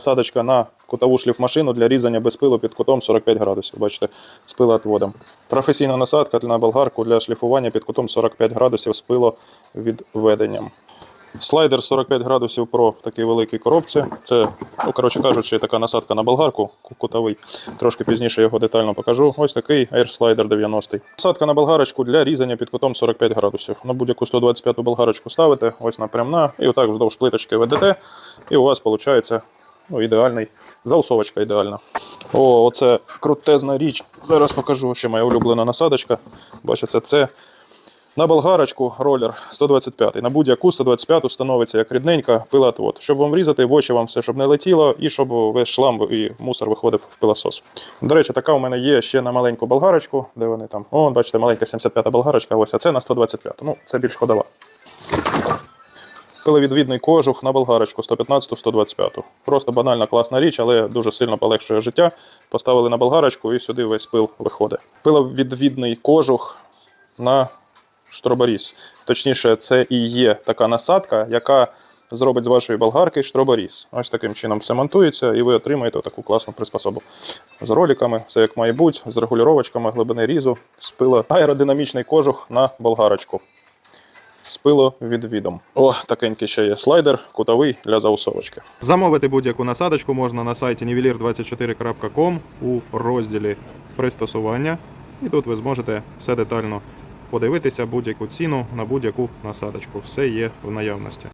Насадочка на кутову шліфмашину для різання без пилу під кутом 45 градусів. Бачите, з пилоотводом. Професійна насадка на болгарку для шліфування під кутом 45 градусів з пиловідведенням. Слайдер 45 градусів Pro в такій великій коробці. Це, ну, коротше кажучи, така насадка на болгарку кутовий. Трошки пізніше його детально покажу. Ось такий Air Slider 90. Насадка на болгарочку для різання під кутом 45 градусів. На будь-яку 125 болгарочку ставите, ось напрямна, і отак вздовж плиточки ведете, і у вас виходить ну, ідеальний, заусовочка ідеальна. О, оце крутезна річ. Зараз покажу ще моя улюблена насадочка. Бачите, це на болгарочку ролер 125. На будь-яку 125 становиться як рідненька пилоотвод. Щоб вам врізати, в очі вам все, щоб не летіло, і щоб весь шлам і мусор виходив в пилосос. До речі, така у мене є ще на маленьку болгарочку, де вони там. О, бачите, маленька 75-та болгарочка, ось, а це на 125. Ну, це більш ходова. Пиловідвідний кожух на болгарочку 115-125. Просто банальна класна річ, але дуже сильно полегшує життя. Поставили на болгарочку і сюди весь пил виходить. Пиловідвідний кожух на штроборіз. Точніше, це і є така насадка, яка зробить з вашої болгарки штроборіз. Ось таким чином все монтується, і ви отримаєте таку класну приспособу. З роликами, все як має бути, з регулювачками глибини різу, з пило аеродинамічний кожух на болгарочку з відом. О, такенький ще є слайдер, кутовий для заусовочки. Замовити будь-яку насадочку можна на сайті nivelir24.com у розділі пристосування. І тут ви зможете все детально подивитися, будь-яку ціну на будь-яку насадочку. Все є в наявності.